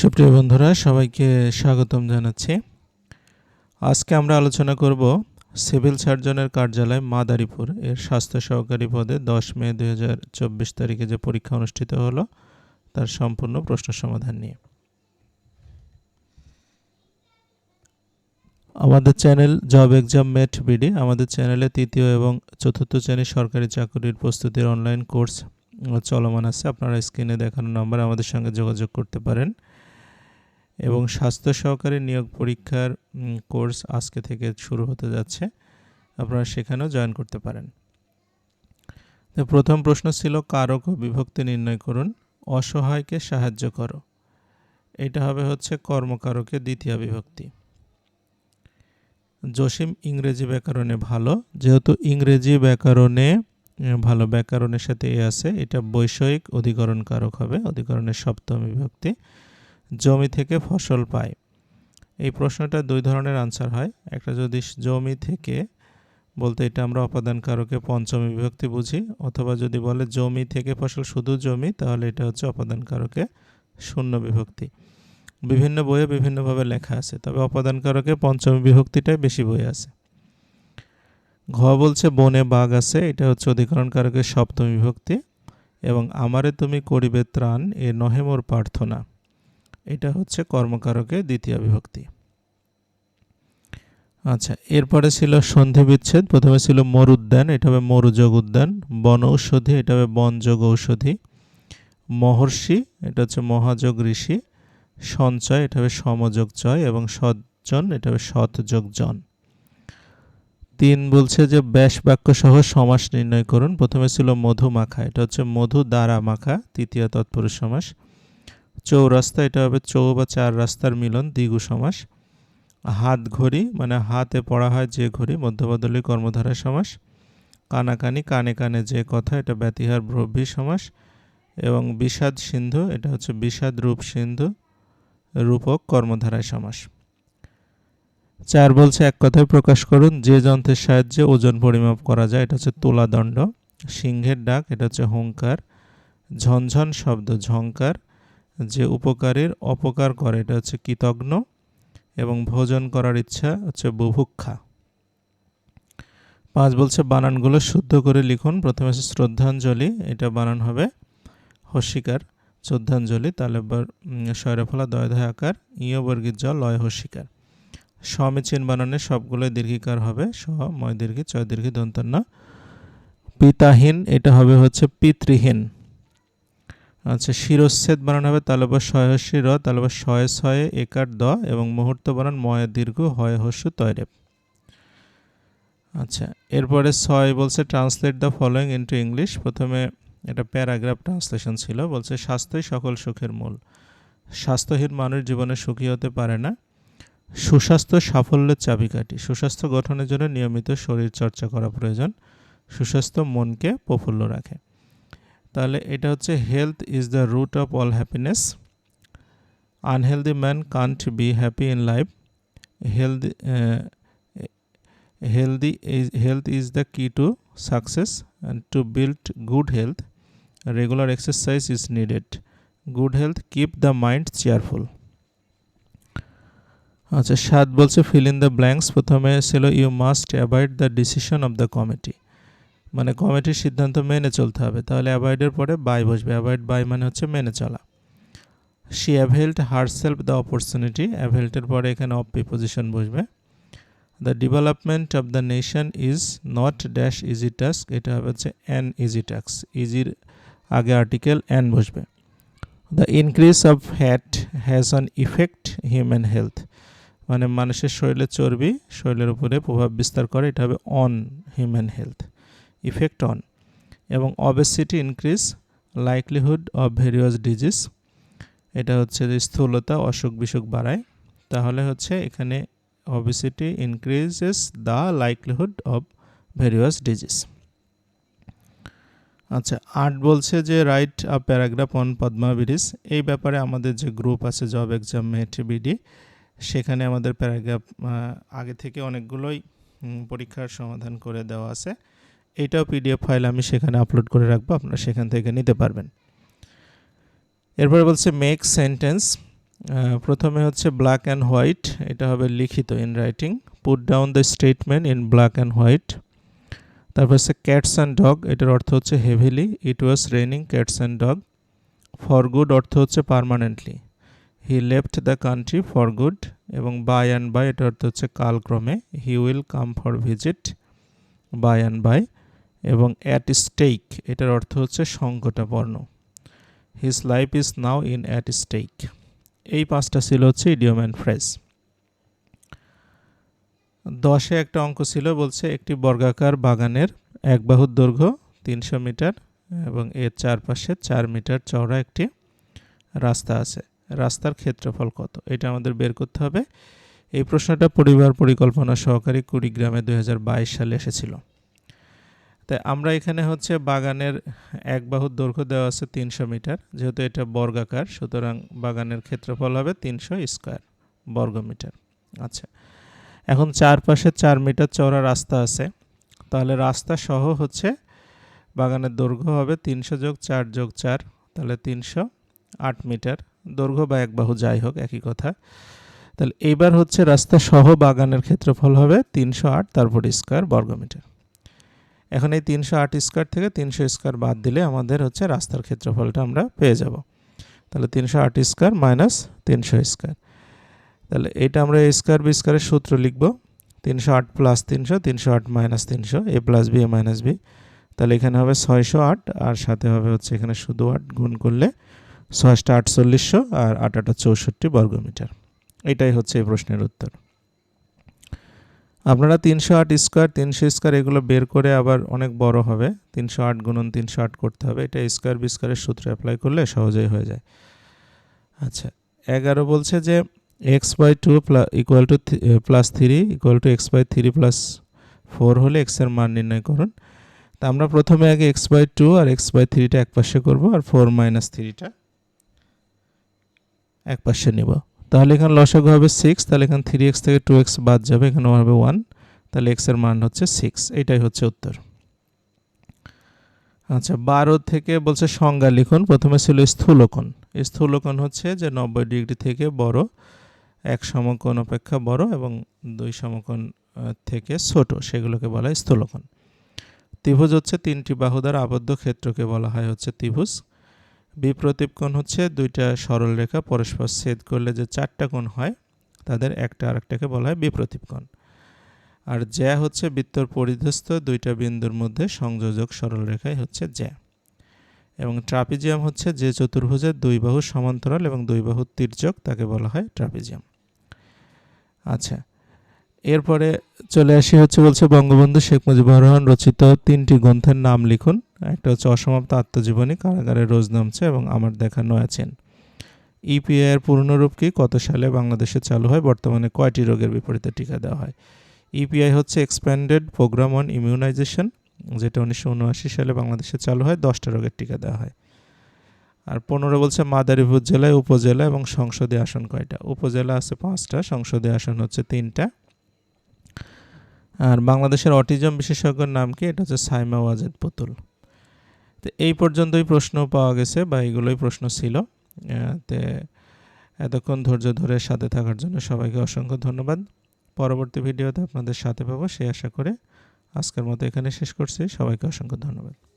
সুপ্রিয় বন্ধুরা, সবাইকে স্বাগতম জানাচ্ছি। আজকে আমরা আলোচনা করব সিভিল সার্জনের কার্যালয় মাদারীপুর। এর স্বাস্থ্য সহকারী পদে দশ মে দু হাজার চব্বিশ তারিখে যে পরীক্ষা অনুষ্ঠিত হলো, তার সম্পূর্ণ প্রশ্ন সমাধান নিয়ে। আমাদের channel job exam mate BD, আমাদের চ্যানেলে তৃতীয় এবং চতুর্থ শ্রেণির সরকারি চাকরির প্রস্তুতির অনলাইন কোর্স চলমান আছে। আপনারা স্ক্রিনে দেখানো নম্বরে আমাদের সঙ্গে যোগাযোগ করতে পারেন। এবং স্বাস্থ্য সহকারে নিয়োগ পরীক্ষার কোর্স আজকে থেকে শুরু হতে যাচ্ছে। আপনারা সেখানেও জয়েন করতে পারেন। তো প্রথম প্রশ্ন ছিল, কারক ও বিভক্তি নির্ণয় করুন, অসহায়কে সাহায্য করো। এটা হবে হচ্ছে কর্মকারকে দ্বিতীয় বিভক্তি। জসিম ইংরেজি ব্যাকরণে ভালো, যেহেতু ইংরেজি ব্যাকরণে ভালো, ব্যাকরণের সাথে এ আছে, এটা বৈষয়িক অধিকরণ কারক হবে, অধিকরণের সপ্তম বিভক্তি। জমি থেকে ফসল পায়? এই প্রশ্নটা দুই ধরনের আনসার হয়। একটা যদি জমি থেকে বলতে এটা আমরা অপাদান কারকে পঞ্চমী বিভক্তি বুঝি, অথবা যদি বলে জমি থেকে ফসল শুধু জমি, তাহলে এটা হচ্ছে অপাদান কারকে শূন্য বিভক্তি। বিভিন্ন বইয়ে বিভিন্নভাবে লেখা আছে, তবে অপাদান কারকে পঞ্চমী বিভক্তিটাই বেশি বই আছে। ঘ বলছে, বনে বাঘ আছে, এটা হচ্ছে অধিকরণ কারকের সপ্তমী বিভক্তি, এবং আমারে তুমি করিবে ত্রাণ, এ নহে মোর প্রার্থনা। এটা হচ্ছে কর্মকারকে দ্বিতীয় বিভক্তি। আচ্ছা এরপরে ছিল সন্ধি বিচ্ছেদ প্রথমে ছিল মরুদ্যান, এটা হবে মরুযোগ উদ্যান বন ঔষধি, এটা হবে বনযোগ ঔষধি। মহর্ষি, এটা হচ্ছে মহাযোগ ঋষি। সঞ্চয়, এটা হবে সমযোগ চয় এবং সজ্জন, এটা হবে সৎযোগ জন। তিন বলছে যে ব্যাস বাক্য সহ সমাস নির্ণয় করুন। প্রথমে ছিল মধু মাখা এটা হচ্ছে মধু দ্বারা মাখা, তৃতীয় তৎপুরুষ সমাস। চৌরাস্তা, এটা হবে চৌ বা চার রাস্তার মিলন দ্বিগু সমাস। হাত ঘড়ি মানে হাতে পড়া হয় যে ঘড়ি, মধ্যবদলী কর্মধারা সমাস। কানাকানি, কানে কানে যে কথা, এটা ব্যতিহার ব্রভ্বী সমাস। এবং বিষাদ সিন্ধু, এটা হচ্ছে বিষাদ রূপ সিন্ধু, রূপক কর্মধারায় সমাস। চার বলছে, এক কথায় প্রকাশ করুন, যে যন্ত্রের সাহায্যে ওজন পরিমাপ করা যায়, এটা হচ্ছে তোলাদণ্ড। সিংহের ডাক, এটা হচ্ছে হুঙ্কার ঝনঝন শব্দ ঝঙ্কার যে উপকারের অপকার করে, এটা হচ্ছে কৃতজ্ঞ এবং ভোজন করার ইচ্ছা হচ্ছে বুভুক্ষা। পাঁচ বলছে, বানানগুলো শুদ্ধ করে লিখুন। প্রথমে আছে শ্রদ্ধাঞ্জলি, এটা বানান হবে হস্যিকার। শ্রদ্ধাঞ্জলি তাহলে শয়রফলা দয় দয় আকার ইয় বর্গীর জ লয় হস্যিকার। সমিচীন বানানে সবগুলোই দীর্ঘিকার হবে, স, ময় দীর্ঘি, চয় দীর্ঘি দন্তন্য পিতাহীন, এটা হবে হচ্ছে পিতৃহীন। আচ্ছা শিরচ্ছেদ বানানো হবে তালবা শয়হস্যি র, তাহলে বা শয়ে ছয়ে, একার দ এবং মুহূর্ত বানান ময় দীর্ঘ, হয় হস্য তয়রেপ আচ্ছা এরপরে ছয় বলছে translate the following into English প্রথমে এটা প্যারাগ্রাফ ট্রান্সলেশন ছিল, বলছে স্বাস্থ্যই সকল সুখের মূল। স্বাস্থ্যহীন মানুষ জীবনে সুখী হতে পারে না। সুস্বাস্থ্য সাফল্যের চাবিকাঠি। সুস্বাস্থ্য গঠনের জন্য নিয়মিত শরীর চর্চা করা প্রয়োজন। সুস্বাস্থ্য মনকে প্রফুল্ল রাখে। তাহলে এটা হচ্ছে health is the root of all happiness unhealthy man can't be happy in life healthy healthy is health is the key to success and to build good health regular exercise is needed good health keep the mind cheerful আচ্ছা সাত বলছে fill in the blanks প্রথমে ছিল you must avoid the decision of the committee মানে কমিটির সিদ্ধান্ত মেনে চলতে হবে। তাহলে অ্যাভয়েডের পরে বাই বসবে। অ্যাভয়েড বাই মানে হচ্ছে মেনে চলা। She availed herself the opportunity অ্যাভেল্টের পরে এখানে অফ প্রিপোজিশন বসবে। The development of the nation is not dash easy task এটা হবে হচ্ছে অ্যান ইজি টাস্ক ইজির আগে আর্টিকেল অ্যান বসবে। The increase of fat has on effect human health মানে মানুষের শরীরের চর্বি, শরীরের উপরে প্রভাব বিস্তার করে। এটা হবে on human health effect on এবং obesity increase likelihood of various disease এটা হচ্ছে যে স্থূলতা অসুখ বিসুখ বাড়ায়। তাহলে হচ্ছে এখানে obesity increases the likelihood of various disease আচ্ছা আর্ট বলছে যে write a paragraph on Padma bridge এই ব্যাপারে আমাদের যে গ্রুপ আছে জব এক্সাম মেট বিডি সেখানে আমাদের প্যারাগ্রাফ আগে থেকে অনেকগুলোই পরীক্ষার সমাধান করে দেওয়া আছে। এইটাও পিডিএফ ফাইল আমি সেখানে আপলোড করে রাখব, আপনারা সেখান থেকে নিতে পারবেন। এরপরে বলছে মেক সেন্টেন্স প্রথমে হচ্ছে ব্ল্যাক অ্যান্ড হোয়াইট এটা হবে লিখিত in writing put down the statement in black and white তারপর হচ্ছে ক্যাটস অ্যান্ড ডগ এটার অর্থ হচ্ছে heavily it was raining cats and dog for good অর্থ হচ্ছে permanently he left the country for good এবং বাই অ্যান্ড বাই এটার অর্থ হচ্ছে কালক্রমে he will come for visit by and by এবং অ্যাট স্টেক এটার অর্থ হচ্ছে সংকটাপন্ন। His life is now in at stake এই পাঁচটা ছিল হচ্ছে ইডিয়ম অ্যান্ড ফ্রেজ দশে একটা অঙ্ক ছিল, বলছে একটি বর্গাকার বাগানের এক বাহুর দৈর্ঘ্য তিনশো মিটার এবং এর চারপাশে চার মিটার চওড়া একটি রাস্তা আছে। রাস্তার ক্ষেত্রফল কত? এটা আমাদের বের করতে হবে। এই প্রশ্নটা পরিবার পরিকল্পনা সহকারী কুড়িগ্রামে দু হাজার বাইশ সালে এসেছিল। তাই আমরা এখানে হচ্ছে বাগানের এক বাহুর দৈর্ঘ্য দেওয়া আছে তিনশো মিটার, যেহেতু এটা বর্গাকার, সুতরাং বাগানের ক্ষেত্রফল হবে তিনশো স্কোয়ার বর্গমিটার। আচ্ছা এখন চারপাশে চার মিটার চওড়া রাস্তা আছে, তাহলে রাস্তা সহ হচ্ছে বাগানের দৈর্ঘ্য হবে তিনশো যোগ চার যোগ চার, তাহলে তিনশো আট মিটার। দৈর্ঘ্য বা এক বাহু যাই হোক, একই কথা। তাহলে এইবার হচ্ছে রাস্তা সহ বাগানের ক্ষেত্রফল হবে তিনশো আট, তারপর স্কোয়ার বর্গমিটার। এখন এই তিনশো আট স্কোয়ার থেকে তিনশো স্কোয়ার বাদ দিলে আমাদের হচ্ছে রাস্তার ক্ষেত্রফলটা আমরা পেয়ে যাব। তাহলে তিনশো আট স্কোয়ার মাইনাস তিনশো স্কোয়ার। তাহলে এটা আমরা স্কোয়ার বি স্কোয়ারের সূত্র লিখব। তিনশো আট প্লাস তিনশো তিনশো আট মাইনাস তিনশো, A plus B A minus B তাহলে এখানে হবে ছয়শো আট আর সাথে হবে হচ্ছে এখানে শুধু আট গুণ করলে ছয়শটা আটচল্লিশশো আর আট আটা চৌষট্টি বর্গমিটার। এটাই হচ্ছে এই প্রশ্নের উত্তর। আপনারা তিনশো আট স্কোয়ার, তিনশো স্কোয়ার এগুলো বের করে আবার অনেক বড় হবে। তিনশো আট গুণন তিনশো আট করতে হবে। এটা স্কোয়ার বি সূত্রে অ্যাপ্লাই করলে সহজেই হয়ে যায়। আচ্ছা এগারো বলছে যে x by two plus equal to plus three equal to x by three plus four হলে এক্সের মান নির্ণয় করুন। তা আমরা প্রথমে আগে এক্স বাই টু আর এক্স বাই থ্রিটা এক পাশে করব আর ফোর মাইনাস থ্রিটা এক পাশে নিব। তাহলে এখানে লসাগু হবে সিক্স তাহলে এখানে থ্রি এক্স থেকে টু এক্স বাদ যাবে, এখানে হবে ওয়ান তাহলে এক্সের মান হচ্ছে সিক্স এটাই হচ্ছে উত্তর। আচ্ছা বারো থেকে বলছে সংজ্ঞা লিখুন, প্রথমে ছিল স্থূলকোণ। স্থূলকোণ হচ্ছে যে নব্বই ডিগ্রি থেকে বড়, এক সমকোণ অপেক্ষা বড় এবং দুই সমকোণ থেকে ছোট, সেগুলোকে বলা হয় স্থূলকোণ। ত্রিভুজ হচ্ছে তিনটি বাহু দ্বারা আবদ্ধ ক্ষেত্রকে বলা হয় হচ্ছে ত্রিভুজ। বিপ্রতীপ কোণ হচ্ছে দুইটা সরল রেখা, পরস্পর ছেদ করলে যে চারটা কোণ হয়, তাদের একটা আরেকটাকে বলা হয় বিপ্রতীপ কোণ। আর জ্যা হচ্ছে বৃত্তর পরিধস্থ দুইটা বিন্দুর মধ্যে সংযোজক সরল রেখাই হচ্ছে জ্যা। এবং ট্রাপিজিয়াম হচ্ছে যে চতুর্ভুজের দুই বাহু সমান্তরাল এবং দুই বাহু তির্যক, তাকে বলা হয় ট্রাপিজিয়াম। আচ্ছা এরপরে চলে আসি হচ্ছে বলছে বঙ্গবন্ধু শেখ মুজিবুর রহমান রচিত তিনটি গ্রন্থের নাম লিখুন। একটা হচ্ছে অসমাপ্ত আত্মজীবনী, কারাগারে রোজ নামছে এবং আমার দেখা নয়া চেন ইপিআই এর পূর্ণরূপ কি? কত সালে বাংলাদেশে চালু হয়? বর্তমানে কয়টি রোগের বিপরীতে টিকা দেওয়া হয়? ইপিআই হচ্ছে এক্সপ্যান্ডেড প্রোগ্রাম অন ইমিউনাইজেশন যেটা উনিশশো উনআশি সালে বাংলাদেশে চালু হয়। দশটা রোগের টিকা দেওয়া হয়। আর পনেরো বলছে মাদারীপুর জেলায়, উপজেলা এবং সংসদীয় আসন কয়টা? উপজেলা আছে পাঁচটা, সংসদীয় আসন হচ্ছে তিনটা। আর বাংলাদেশের অটিজম বিশেষজ্ঞের নাম কি? এটা হচ্ছে সাইমা ওয়াজেদ পুতুল। তো এই পর্যন্তই প্রশ্ন পাওয়া গেছে বা এইগুলোই প্রশ্ন ছিল। তে এতক্ষণ ধৈর্য ধরে সাথে থাকার জন্য সবাইকে অসংখ্য ধন্যবাদ। পরবর্তী ভিডিওতে আপনাদের সাথে পাবো সেই আশা করে আজকের মতো এখানে শেষ করছি। সবাইকে অসংখ্য ধন্যবাদ।